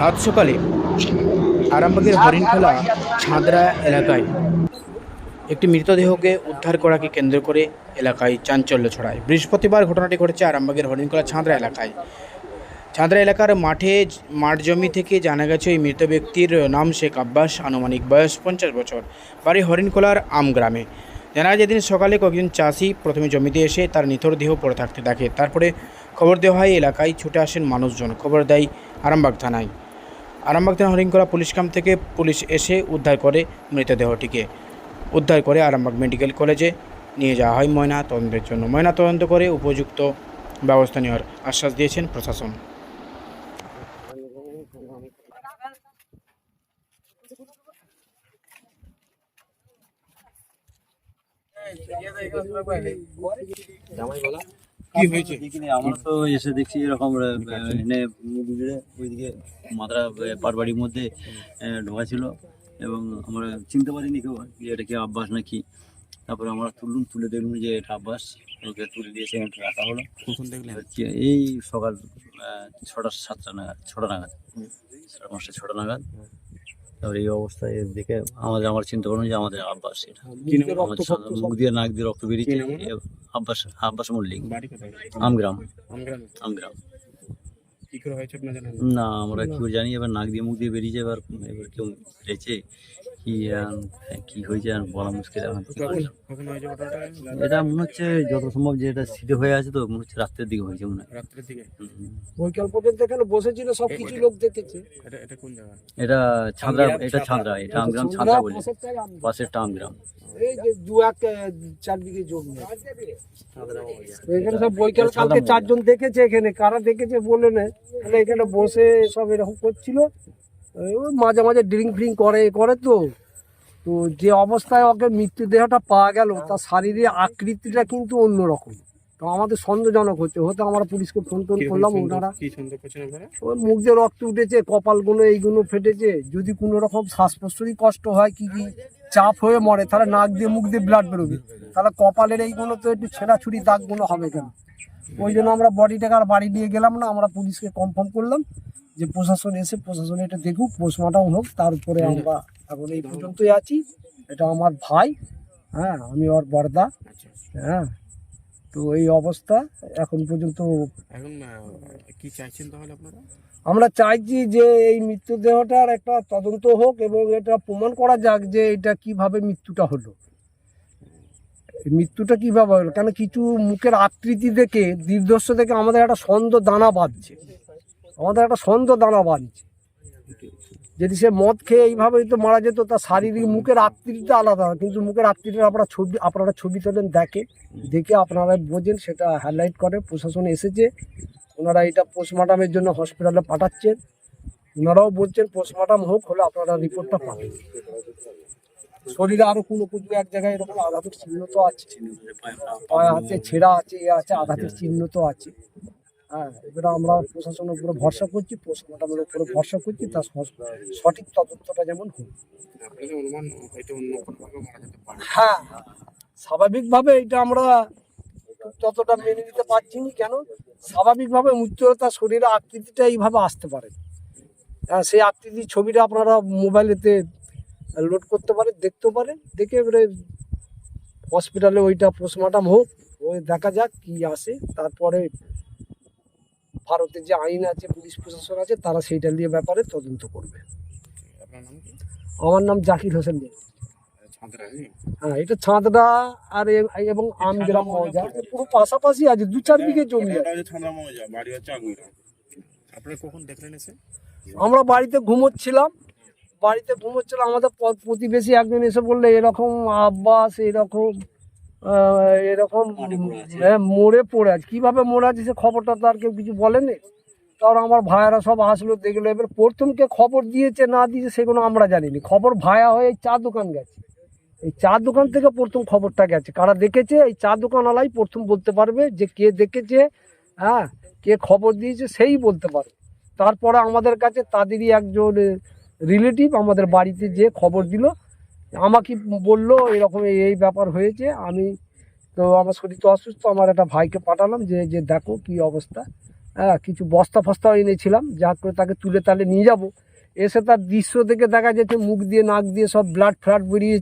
সাত সকালে আরামবাগের হরিণখোলা ছাঁদরা এলাকায় একটি মৃতদেহকে উদ্ধার করাকে কেন্দ্র করে এলাকায় চাঞ্চল্য ছড়ায়। বৃহস্পতিবার ঘটনাটি ঘটেছে আরামবাগের হরিণখোলা ছাঁদরা এলাকায়। ছাঁদরা এলাকার মাঠে মাঠ জমি থেকে জানা গেছে ওই মৃত ব্যক্তির নাম শেখ আব্বাস, আনুমানিক বয়স পঞ্চাশ বছর। বাড়ি হরিণখোলার আম গ্রামে। জানা যায়, যেদিন সকালে কয়েকজন চাষি প্রথমে জমিতে এসে তার নিথর দেহ পড়ে থাকতে দেখে। তারপরে খবর দেওয়া হয়, এলাকায় ছুটে আসেন মানুষজন। খবর দেয় আরামবাগ থানায়। আরামবাগ থানা হরিণখোলা পুলিশ ক্যাম্প থেকে পুলিশ এসে উদ্ধার করে মৃতদেহটিকে। উদ্ধার করে আরামবাগ মেডিকেল কলেজে নিয়ে যাওয়া হয় ময়না তদন্তের জন্য। ময়না তদন্ত করে উপযুক্ত ব্যবস্থা নেওয়ার আশ্বাস দিয়েছেন প্রশাসন। কি হয়েছে? আমরা তো এসে দেখছি এরকম এনে ওইদিকে মাদ্রা পারবাড়ির মধ্যে ঢোকা ছিল। এবং আমরা চিনতে পারিনি কেউ যে এটা কি আব্বাস নাকি। তারপরে আমরা তুললুম তুলে দেখলাম যে এটা আব্বাস। ওকে তুলে দিয়েছে এখানে রাখা হলো। দেখলেন? এই সকাল আহ, ছটা সাতটা নাগাদ ছটা নাগাদ। সাড়ে পাঁচটা ছটা নাগাদ। তারপরে এই অবস্থায় দেখে আমাদের আমার চিন্তা করলাম যে আমাদের আব্বাস এটা। মুখ দিয়ে নাক দিয়ে রক্ত বেরিয়েছে। আব্বাস আব্বাস মল্লিক বাড়ি কোথায় আমগ্রাম আমগ্রামে আমগ্রাম কি করে হয়েছে আপনার জানেন না? আমরা কি করে জানি এবার নাক দিয়ে মুখ দিয়ে বেরিয়েছে এবার এবার কেউ মেরেছে কি আহ, কি হয়েছে আর বলা মুশকিল এটা মনে হচ্ছে যত সম্ভব যে এটা শীতে হয়ে আছে তো মনে হচ্ছে রাত্রের দিকে হয়েছে মনে হয়। রাত্রের দিকে। বৈকাল পর্যন্ত এখানে বসেছিল সব কিছু লোক দেখেছে। এটা এটা কোন জায়গা? এটা ছাঁদরা এটা ছাঁদরা এটা আমগ্রাম ছাঁদরা বলে। পাশের আমগ্রাম। এই যে দু এক চার বিঘে জমি এখানে সব বৈকাল কালকে চারজন দেখেছে এখানে কারা দেখেছে বলে না মানে এখানে বসে সব এরকম করছিল। মাঝে মাঝে ড্রিঙ্ক ফ্রিঙ্ক করে করে তো। তো যে অবস্থায় ওকে মৃত্যুদেহটা পাওয়া গেল তার শারীরিক আকৃতিটা কিন্তু অন্যরকম। তো আমাদের সন্দেহজনক হচ্ছে। হয়তো আমরা পুলিশকে ফোন টোন করলাম ওনারা। ওর মুখ দিয়ে রক্ত উঠেছে কপালগুলো এইগুলো ফেটেছে। যদি কোনো রকম শ্বাস প্রশ্বাসই কষ্ট হয় কি কি চাপ হয়ে মরে তাহলে নাক দিয়ে মুখ দিয়ে ব্লাড বেরোবে। তাহলে কপালের এইগুলো তো একটু ছেঁড়াছুড়ি দাগগুলো হবে কেন? ওই জন্য আমরা বডিটাকে আর বাড়ি নিয়ে গেলাম না আমরা পুলিশকে কনফার্ম করলাম যে প্রশাসন এসে প্রশাসন এটা দেখুক পোস্টমর্টম হোক তারপরে আমরা এখন এই পর্যন্তই আছি। এটা আমার ভাই হ্যাঁ আমি ওর বর্দা হ্যাঁ। তো এই অবস্থা এখন পর্যন্ত এখন কি চাইছেন তাহলে আপনারা? আমরা চাইছি যে এই মৃত্যুদেহটার একটা তদন্ত হোক এবং এটা প্রমাণ করা যাক যে এটা কীভাবে মৃত্যুটা হলো। মৃত্যুটা কীভাবে হলো? কেন কিছু মুখের আকৃতি দেখে দীর্ঘস্ব দেখে আমাদের একটা সন্দেহ দানা বাঁধছে। আমাদের একটা সন্দেহ দানা বাঁধছে। যদি সে মদ খেয়ে এইভাবেই তো মারা যেত তার শারীরিক মুখের আকৃতিটা আলাদা। কিন্তু মুখের আকৃতিটা আপনারা ছবি আপনারা ছবি তোলেন, দেখে দেখে আপনারা বোঝেন, সেটা হাইলাইট করে। প্রশাসন এসেছে, ওনারা এটা পোস্টমর্টমের জন্য হসপিটালে পাঠাচ্ছেন। ওনারাও বলছেন পোস্টমর্টম হোক, হলে আপনারা রিপোর্টটা পাবেন। শরীরে আরও কোনো কিছু এক জায়গায় এরকম আঘাতের চিহ্ন তো আছে। পায়ে হাতে ছেঁড়া আছে এ আছে আঘাতের চিহ্ন তো আছে। হ্যাঁ এবারে আমরা প্রশাসনের উপরে ভরসা করছি পোস্টমর্টমের উপরে ভরসা করছি তার সঠিক তদন্তটা যেমন হোক। পারে। হ্যাঁ স্বাভাবিকভাবে এটা আমরা ততটা মেনে নিতে পারছি না কেন? স্বাভাবিকভাবে মৃত্যুর তার শরীরে আকৃতিটা এইভাবে আসতে পারে। হ্যাঁ সেই আকৃতির ছবিটা আপনারা মোবাইলেতে লোড করতে পারে দেখতে পারেন দেখে এবারে হসপিটালে ওইটা পোস্টমর্টম হোক ওই দেখা যাক কি আসে। তারপরে ভারতের যে আইন আছে পুলিশ প্রশাসন আছে তারা সেইটা নিয়ে ব্যাপারে তদন্ত করবে। আমার নাম জাকির হোসেন হ্যাঁ এটা ছাঁদড়া আর এবং আমগ্রাম মৌজা পুরো পাশাপাশি আছে দু চার বিঘে জমি ছাঁদরা আমরা বাড়িতে ঘুমোচ্ছিলাম। বাড়িতে ঘুমোচ্ছিলাম আমাদের প্রতিবেশী একজন এসে বললে এরকম আব্বাস এরকম এরকম হ্যাঁ মরে পড়ে আছে। কীভাবে মরে আছে সে খবরটা তো আর কেউ কিছু বলেনি। তারপর আমার ভাইয়েরা সব আসলো দেখল এবার প্রথমকে খবর দিয়েছে না দিয়েছে সেগুলো আমরা জানিনি। খবর ভায়া হয়ে এই চা দোকান গেছে। এই চা দোকান থেকে প্রথম খবরটা গেছে। কারা দেখেছে? এই চা দোকানওয়ালাই প্রথম বলতে পারবে যে কে দেখেছে হ্যাঁ কে খবর দিয়েছে সেই বলতে পারবে। তারপরে আমাদের কাছে তাদেরই একজন রিলেটিভ আমাদের বাড়িতে যে খবর দিল, আমাকে বলল এরকম এই ব্যাপার হয়েছে, আমি তো আমার শরীর তো অসুস্থ, আমার একটা ভাইকে পাঠালাম যে যে দেখো কি অবস্থা। হ্যাঁ কিছু বস্তা ফস্তাও এনেছিলাম যা করে তাকে তুলে তালে নিয়ে যাব। এসে তার দৃশ্য থেকে দেখা যাচ্ছে, মুখ দিয়ে, নাক দিয়ে সব ব্লাড ফ্লাড বেরিয়েছে।